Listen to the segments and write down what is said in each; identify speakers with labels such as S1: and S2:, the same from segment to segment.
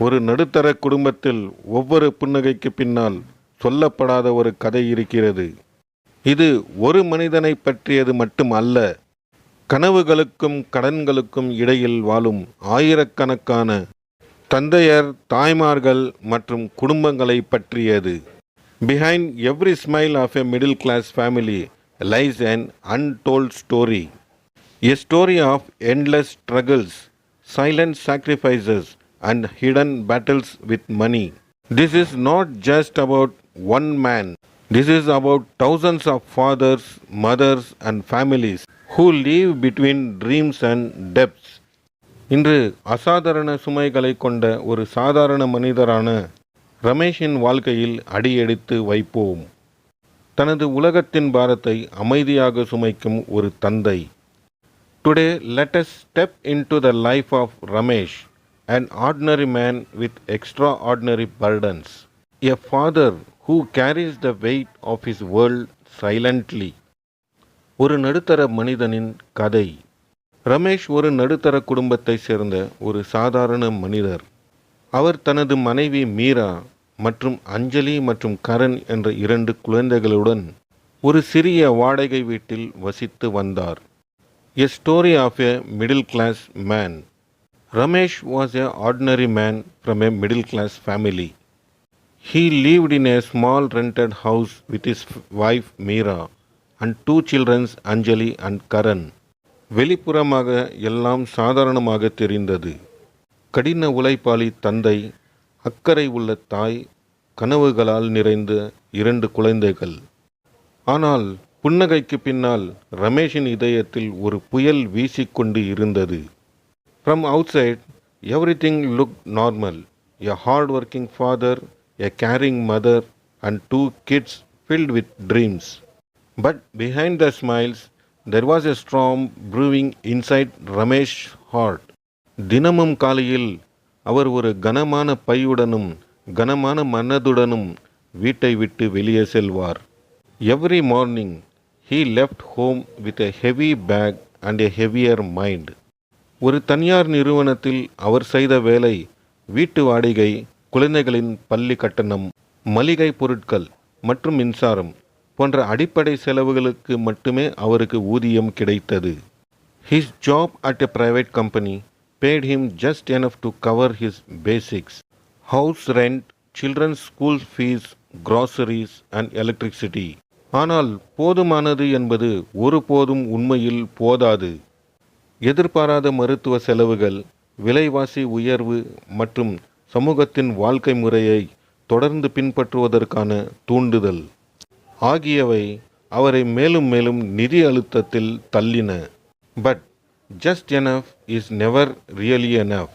S1: ஒரு நடுத்தர குடும்பத்தில் ஒவ்வொரு புன்னகைக்கு பின்னால் சொல்லப்படாத ஒரு கதை இருக்கிறது. இது ஒரு மனிதனை பற்றியது மட்டும் அல்ல கனவுகளுக்கும் கடன்களுக்கும் இடையில் வாழும் ஆயிரக்கணக்கான தந்தையர் தாய்மார்கள் மற்றும் குடும்பங்களை பற்றியது. Behind every smile of a middle class family lies and untold story a story of endless struggles silent sacrifices and hidden battles with money. This is not just about one man. This is about thousands of fathers, mothers, and families who live between dreams and depths. இன்று அசாதாரண சுமைகளை கொண்ட ஒரு சாதாரண மனிதரான ரமேஷின் வாழ்க்கையில் அடியெடுத்து வைப்போம் தனது உலகத்தின் பாரத்தை அமைதியாக சுமைக்கும் ஒரு தந்தை today latest step into the life of Ramesh an ordinary man with extraordinary burdens, a father who carries the weight of his world silently. ஒரு நடுத்தர மனிதனின் கதை. ரமேஷ் ஒரு நடுத்தர குடும்பத்தைச் சேர்ந்த ஒரு சாதாரண மனிதர். அவர் தனது மனைவி மீரா மற்றும் அஞ்சலி மற்றும் கரண் என்ற இரண்டு குழந்தைகளுடன் ஒரு சிறிய வாடகை வீட்டில் வசித்து வந்தார். A story of a middle class man Ramesh was a ordinary man from a middle class family. He lived in a small rented house with his f- wife Meera and two children Anjali and Karan. வெளிப்புறமாக எல்லாம் சாதாரணமாக தெரிந்தது கடின உழைப்பாளி தந்தை அக்கறை உள்ள தாய் கனவுகளால் நிறைந்த இரண்டு குழந்தைகள் ஆனால் புன்னகைக்கு பின்னால் ரமேஷின் இதயத்தில் ஒரு புயல் வீசிக்கொண்டு இருந்தது from outside everything look normal a hard working father a caring mother and two kids filled with dreams but behind the smiles there was a strong brewing inside Ramesh heart தினமும் காலையில் அவர் ஒரு கனமான பையுடனும் கனமான மன்னதுடனும் வீட்டை விட்டு வெளியே செல்வார். Every morning he left home with a heavy bag and a heavier mind ஒரு தனியார் நிறுவனத்தில் அவர் செய்த வேலை வீட்டு வாடகை குழந்தைகளின் பள்ளி கட்டணம் மளிகை பொருட்கள் மற்றும் மின்சாரம் போன்ற அடிப்படை செலவுகளுக்கு மட்டுமே அவருக்கு ஊதியம் கிடைத்தது. His job at a private company paid him just enough to cover his basics house rent children's school fees groceries and electricity ஆனால் போதுமானது என்பது ஒருபோதும் உண்மையில் போதாது. எதிர்பாராத மருத்துவ செலவுகள் விலைவாசி உயர்வு மற்றும் சமூகத்தின் வாழ்க்கை முறையை தொடர்ந்து பின்பற்றுவதற்கான தூண்டுதல் ஆகியவை அவரை மேலும் மேலும் நிதி அழுத்தத்தில் தள்ளின but just enough is never really enough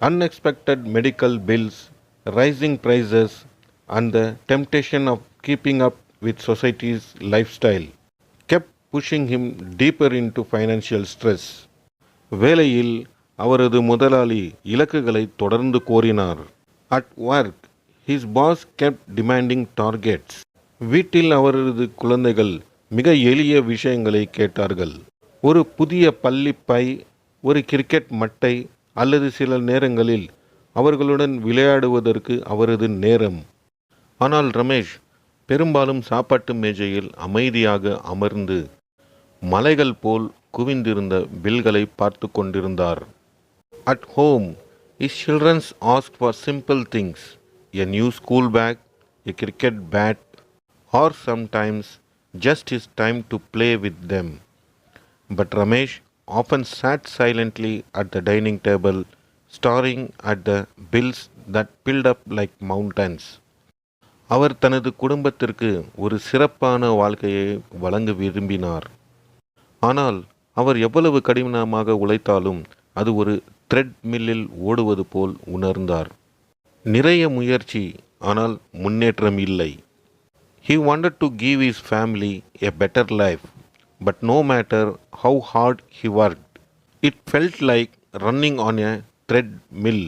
S1: unexpected medical bills rising prices and the temptation of keeping up with society's lifestyle pushing him deeper into financial stress வேலையில் அவரது முதலாளி இலக்குகளை தொடர்ந்து கோரினார். At work his boss kept demanding targets வீட்டில் அவரது குழந்தைகள் மிக எளிய விஷயங்களை கேட்டார்கள். ஒரு புதிய பள்ளிப்பை ஒரு கிரிக்கெட் மட்டை அல்லது சில நேரங்களில் அவர்களுடன் விளையாடுவதற்கு அவரது நேரம். ஆனால் ரமேஷ் பெரும்பாலும் சாப்பாட்டு மேஜையில் அமைதியாக அமர்ந்து மலைகள் போல் குவிந்திருந்த பில்களை பார்த்து கொண்டிருந்தார். At home his children ask for simple things a new school bag a cricket bat or sometimes just his time to play with them but Ramesh often sat silently at the dining table, staring at the bills that piled up like mountains. அவர் தனது குடும்பத்திற்கு ஒரு சிறப்பான வாழ்க்கையை வழங்க விரும்பினார். ஆனால் அவர் எவ்வளவு கடினமாக உழைத்தாலும் அது ஒரு த்ரெட் மில்லில் ஓடுவது போல் உணர்ந்தார். நிறைய முயற்சி ஆனால் முன்னேற்றம் இல்லை. He wanted to give his family a better life but no matter how hard he work it felt like running on a treadmill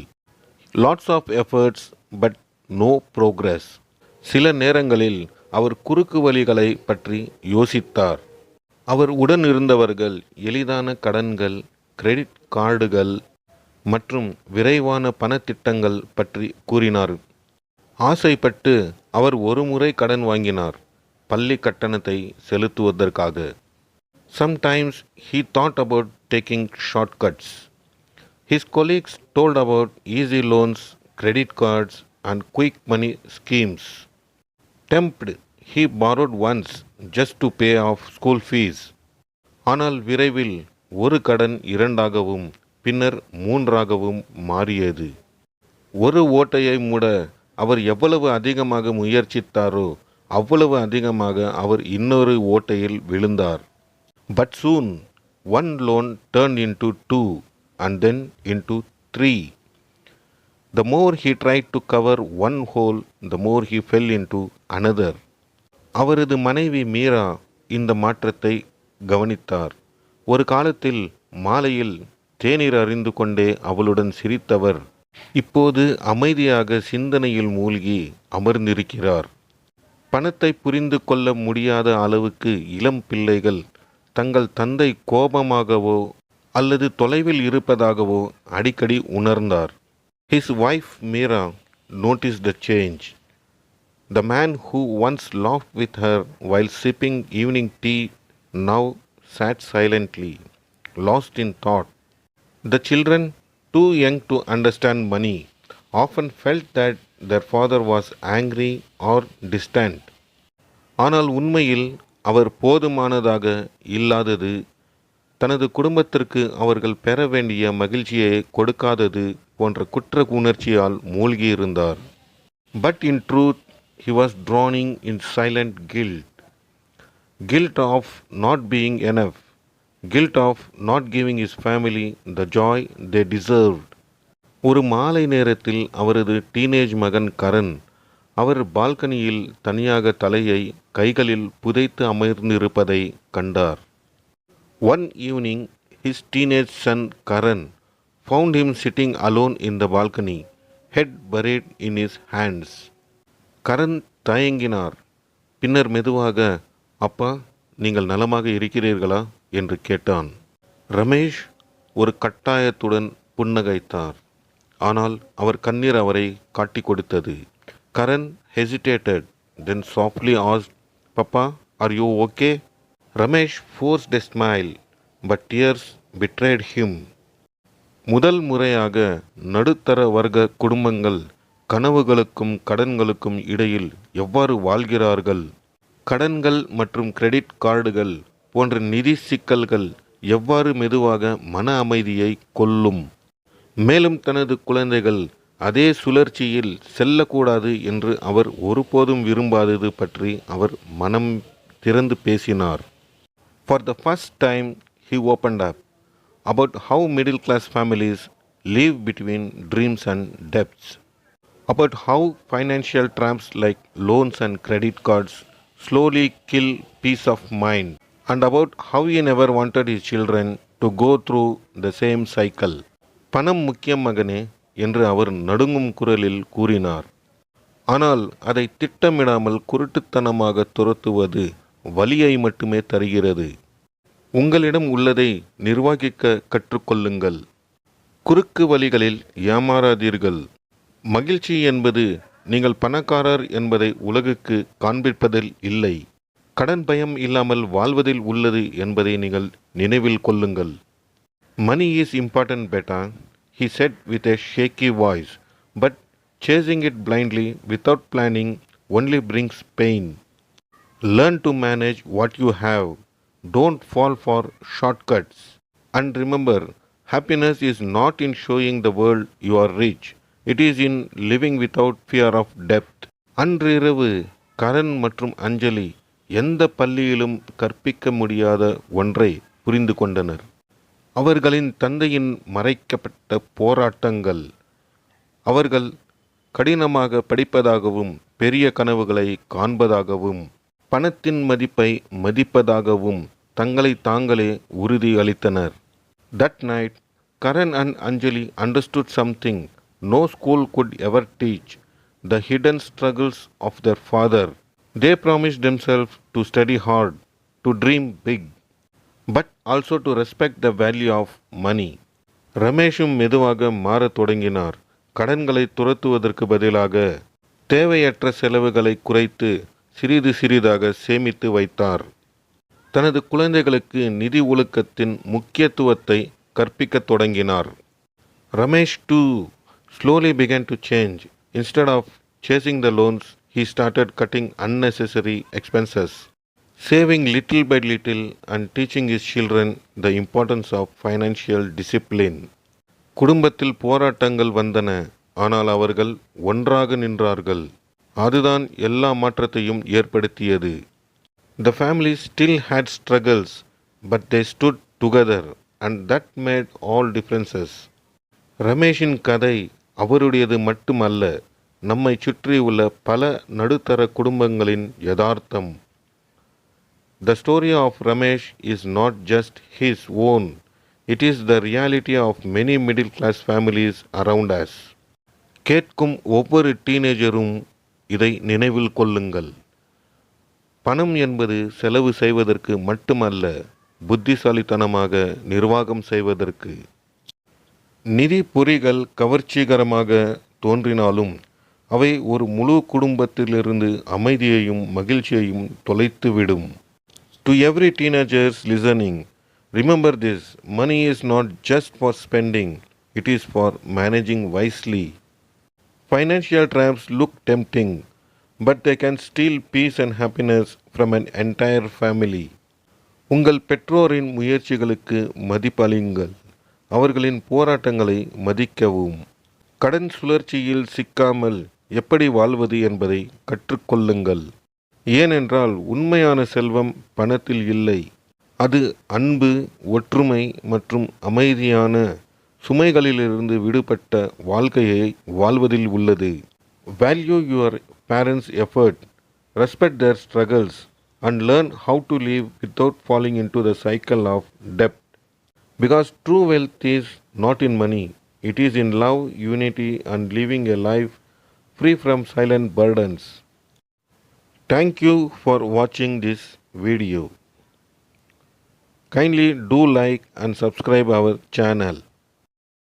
S1: lots of efforts but no progress சில நேரங்களில் அவர் குறுக்கு வழிகளை பற்றி யோசித்தார். அவர் உடன் இருந்தவர்கள் எளிதான கடன்கள் கிரெடிட் கார்டுகள் மற்றும் விரைவான பணத்திட்டங்கள் பற்றி கூறினார். ஆசைப்பட்டு அவர் ஒரு முறை கடன் வாங்கினார். பள்ளி கட்டணத்தை செலுத்துவதற்காக. Sometimes he thought about taking shortcuts his colleagues told about easy loans credit cards and quick money schemes tempted He borrowed once just to pay off school fees ஆனால் விரைவில் ஒரு கடன் இரண்டாகவும் பின்னர் மூன்றாகவும் மாறியது ஒரு ஓட்டையை மூட அவர் எவ்வளவு அதிகமாக முயற்சித்தாரோ அவ்வளவு அதிகமாக அவர் இன்னொரு ஓட்டையில் விழுந்தார் but soon one loan turn into two and then into three the more he try to cover one hole the more he fell into another அவரது மனைவி மீரா இந்த மாற்றத்தை கவனித்தார். ஒரு காலத்தில் மாலையில் தேநீர் அறிந்து கொண்டே அவளுடன் சிரித்தவர் இப்போது அமைதியாக சிந்தனையில் மூழ்கி அமர்ந்திருக்கிறார். பணத்தை புரிந்து கொள்ள முடியாத அளவுக்கு இளம் பிள்ளைகள் தங்கள் தந்தை கோபமாகவோ அல்லது தொலைவில் இருப்பதாகவோ அடிக்கடி உணர்ந்தார். His wife Meera notice the change The man who once laughed with her while sipping evening tea now sat silently, lost in thought. The children, too young to understand money, often felt that their father was angry or distant. ஆனால் உண்மையில் அவர் போதுமானதாக இல்லாதது தனது குடும்பத்திற்கு அவர்கள் பெற வேண்டிய மகிழ்ச்சியை கொடுக்காதது போன்ற குற்ற உணர்ச்சியால் மூழ்கியிருந்தார் but in truth he was drowning in silent guilt guilt of not being enough guilt of not giving his family the joy they deserved ஒரு மாலை நேரத்தில் அவரது டீனேஜ் மகன் கரண் அவர் பால்கனியில் தனியாக தலையை கைகளில் புதைத்து அமர்ந்திருப்பதை கண்டார். One evening his teenage son Karan found him sitting alone in the balcony head buried in his hands Karan தயங்கினார். பின்னர் மெதுவாக அப்பா நீங்கள் நலமாக இருக்கிறீர்களா? என்று கேட்டான். ரமேஷ் ஒரு கட்டாயத்துடன் புன்னகைத்தார். ஆனால் அவர் கண்ணீர் அவரை காட்டிக் கொடுத்தது. Karan hesitated then softly as papa are you okay Ramesh forced a smile but tears betrayed him முதல் முறையாக நடுத்தர வர்க்க குடும்பங்கள் கனவுகளுக்கும் கடன்களுக்கும் இடையில் எவ்வாறு வாழ்கிறார்கள்? கடன்கள் மற்றும் கிரெடிட் கார்டுகள் போன்ற நிதி சிக்கல்கள் எவ்வாறு மெதுவாக மன அமைதியை கொல்லும்? மேலும் தனது குழந்தைகள் அதே சுழற்சியில் செல்லக்கூடாது என்று அவர் ஒருபோதும் விரும்பாதது பற்றி அவர் மனம் திறந்து பேசினார். For the first time he opened up about how middle class families live between dreams and debts about how financial traps like loans and credit cards slowly kill peace of mind, and about how he never wanted his children to go through the same cycle. பணம் முக்கியம் மகனே என்று அவர் நடுங்கும் குரலில் கூறினார் ஆனால் அதை திட்டமிடாமல் குருட்டுத்தனமாக துரத்துவது வலியை மட்டுமே தருகிறது உங்களிடம் உள்ளதை நிர்வகிக்க கற்றுக்கொள்ளுங்கள் குறுக்கு வழிகளில் ஏமாறாதீர்கள் மகிழ்ச்சி என்பது நீங்கள் பணக்காரர் என்பதை உலகுக்கு காண்பிப்பதில் இல்லை கடன் பயம் இல்லாமல் வாழ்வதில் உள்ளது என்பதை நீங்கள் நினைவில் கொள்ளுங்கள் money is important beta he said with a shaky voice but chasing it blindly without planning only brings pain learn to manage what you have don't fall for shortcuts and remember happiness is not in showing the world you are rich it is in living without fear of depth அன்றிரவு கரண் மற்றும் அஞ்சலி எந்த பள்ளியிலும் கற்பிக்க முடியாத ஒன்றை புரிந்து கொண்டனர். அவர்களின் தந்தையின் மறைக்கப்பட்ட போராட்டங்கள் அவர்கள் கடினமாக படிப்பதாகவும் பெரிய கனவுகளை காண்பதாகவும் பணத்தின் மதிப்பை மதிப்பதாகவும் தங்களை தாங்களே உறுதி அளித்தனர் that night Karan and Anjali understood something no school could ever teach the hidden struggles of their father they promise themselves to study hard to dream big but also to respect the value of money. ரமேஷும் மெதுவாக மாறத் தொடங்கினார். கடன்களை துரத்துவதற்கு பதிலாக தேவையற்ற செலவுகளை குறைத்து சிறிது சிறிதாக சேமித்து வைத்தார். தனது குழந்தைகளுக்கு நிதி ஒழுக்கத்தின் முக்கியத்துவத்தை கற்பிக்கத் தொடங்கினார். Ramesh too slowly began to change. Instead of chasing the loans, he started cutting unnecessary expenses, saving little by little and teaching his children the importance of financial discipline. குடும்பத்தில் போராட்டங்கள் வந்தன ஆனால் அவர்கள் ஒன்றாக நின்றார்கள் அதுதான் எல்லா மாற்றத்தையும் ஏற்படுத்தியது the family still had struggles but they stood together and that made all differences ரமேஷின் கதை அவருடையது மட்டுமல்ல நம்மை சுற்றியுள்ள பல நடுத்தர குடும்பங்களின் யதார்த்தம். The story of Ramesh is not just his own it is the reality of many middle class families around us கேட்கும் ஒவ்வொரு டீனேஜரும் இதை நினைவில் கொள்ளுங்கள். பணம் என்பது செலவு செய்வதற்கு மட்டுமல்ல புத்திசாலித்தனமாக நிர்வாகம் செய்வதற்கு. நிதி பொறிகள் கவர்ச்சிகரமாக தோன்றினாலும் அவை ஒரு முழு குடும்பத்திலிருந்து அமைதியையும் மகிழ்ச்சியையும் தொலைத்துவிடும். To every teenagers listening remember this money is not just for spending it is for managing wisely financial traps look tempting but they can steal peace and happiness from an entire family உங்கள் பெற்றோரின் முயற்சிகளுக்கு மதிப்பளியுங்கள். அவர்களின் போராட்டங்களை மதிக்கவும். கடன் சுழற்சியில் சிக்காமல் எப்படி வாழ்வது என்பதை கற்றுக்கொள்ளுங்கள். ஏனென்றால் உண்மையான செல்வம் பணத்தில் இல்லை. அது அன்பு ஒற்றுமை மற்றும் அமைதியான சுமைகளிலிருந்து விடுபட்ட வாழ்க்கையை வாழ்வதில் உள்ளது. Value your parents effort respect their struggles and learn how to live without falling into the cycle of debt Because true wealth is not in money, it is in love, unity, and living a life free from silent burdens. Thank you for watching this video. Kindly do like and subscribe our channel.